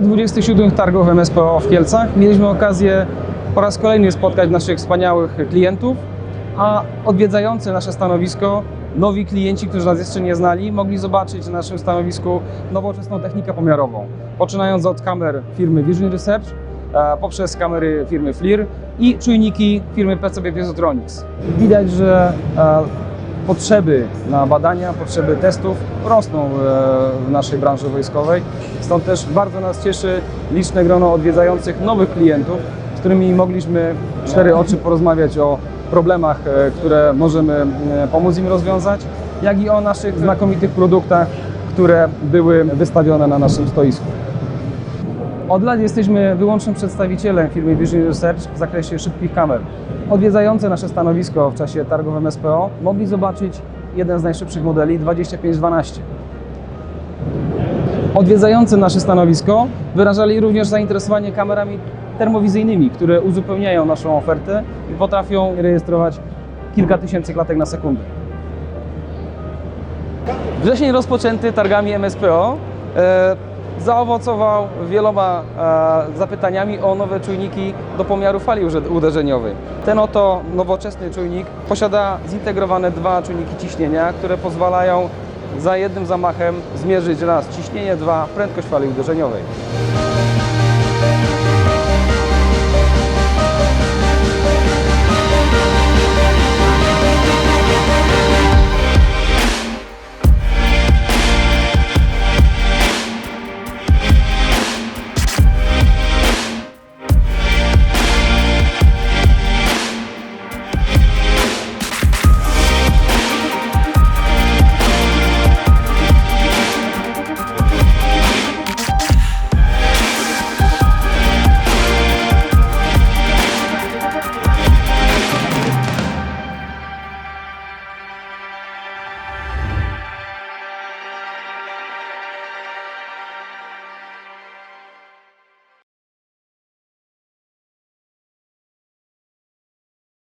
27 targów MSPO w Kielcach mieliśmy okazję po raz kolejny spotkać naszych wspaniałych klientów, a odwiedzający nasze stanowisko nowi klienci, którzy nas jeszcze nie znali, mogli zobaczyć na naszym stanowisku nowoczesną technikę pomiarową. Poczynając od kamer firmy Vision Research, e, poprzez kamery firmy FLIR i czujniki firmy PCB Piezotronics. Widać, że e, potrzeby na badania, potrzeby testów rosną e, w naszej branży wojskowej. Stąd też bardzo nas cieszy liczne grono odwiedzających nowych klientów, z którymi mogliśmy cztery oczy porozmawiać o problemach, e, które możemy e, pomóc im rozwiązać, jak i o naszych znakomitych produktach, które były wystawione na naszym stoisku. Od lat jesteśmy wyłącznym przedstawicielem firmy Vision Research w zakresie szybkich kamer. Odwiedzający nasze stanowisko w czasie targów MSPO mogli zobaczyć jeden z najszybszych modeli 2512. Odwiedzający nasze stanowisko wyrażali również zainteresowanie kamerami termowizyjnymi, które uzupełniają naszą ofertę i potrafią rejestrować kilka tysięcy klatek na sekundę. Wrzesień rozpoczęty targami MSPO e, zaowocował wieloma e, zapytaniami o nowe czujniki do pomiaru fali uderzeniowej. Ten oto nowoczesny czujnik posiada zintegrowane dwa czujniki ciśnienia, które pozwalają za jednym zamachem zmierzyć raz ciśnienie, dwa prędkość fali uderzeniowej.